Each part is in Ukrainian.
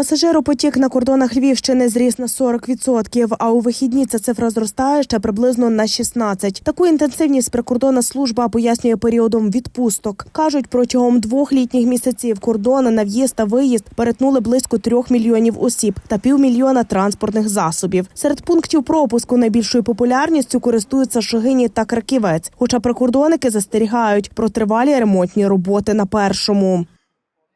Пасажиропотік на кордонах Львівщини зріс на 40%, а у вихідні ця цифра зростає ще приблизно на 16%. Таку інтенсивність прикордонна служба пояснює періодом відпусток. Кажуть, протягом двох літніх місяців кордони на в'їзд та виїзд перетнули близько трьох мільйонів осіб та півмільйона транспортних засобів. Серед пунктів пропуску найбільшою популярністю користуються Шогині та Краківець. Хоча прикордонники застерігають про тривалі ремонтні роботи на першому.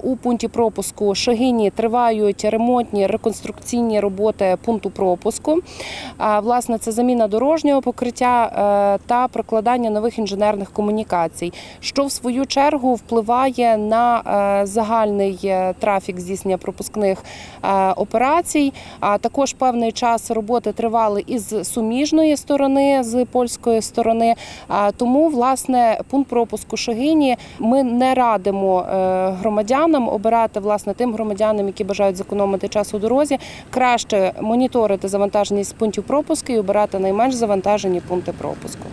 У пункті пропуску Шагині тривають ремонтні реконструкційні роботи пункту пропуску. А, Власне, це заміна дорожнього покриття е, та прокладання нових інженерних комунікацій, що в свою чергу впливає на е, загальний е, трафік здійснення пропускних операцій. А також певний час роботи тривали із суміжної сторони, з польської сторони. Тому, власне, пункт пропуску Шагині ми не радимо е, громадянам обирати власне тим громадянам, які бажають зекономити час у дорозі, краще моніторити завантаженість пунктів пропуску і обирати найменш завантажені пункти пропуску.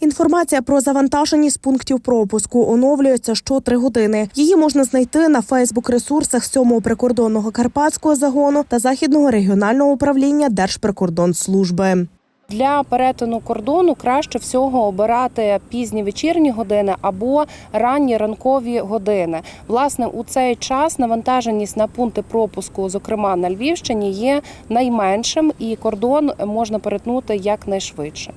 Інформація про завантаженість пунктів пропуску оновлюється що три години. Її можна знайти на Фейсбук-ресурсах 7-го прикордонного карпатського загону та західного регіонального управління Держприкордонслужби. Для перетину кордону краще всього обирати пізні вечірні години або ранні ранкові години. Власне, у цей час навантаженість на пункти пропуску, зокрема на Львівщині, є найменшим, і кордон можна перетнути якнайшвидше.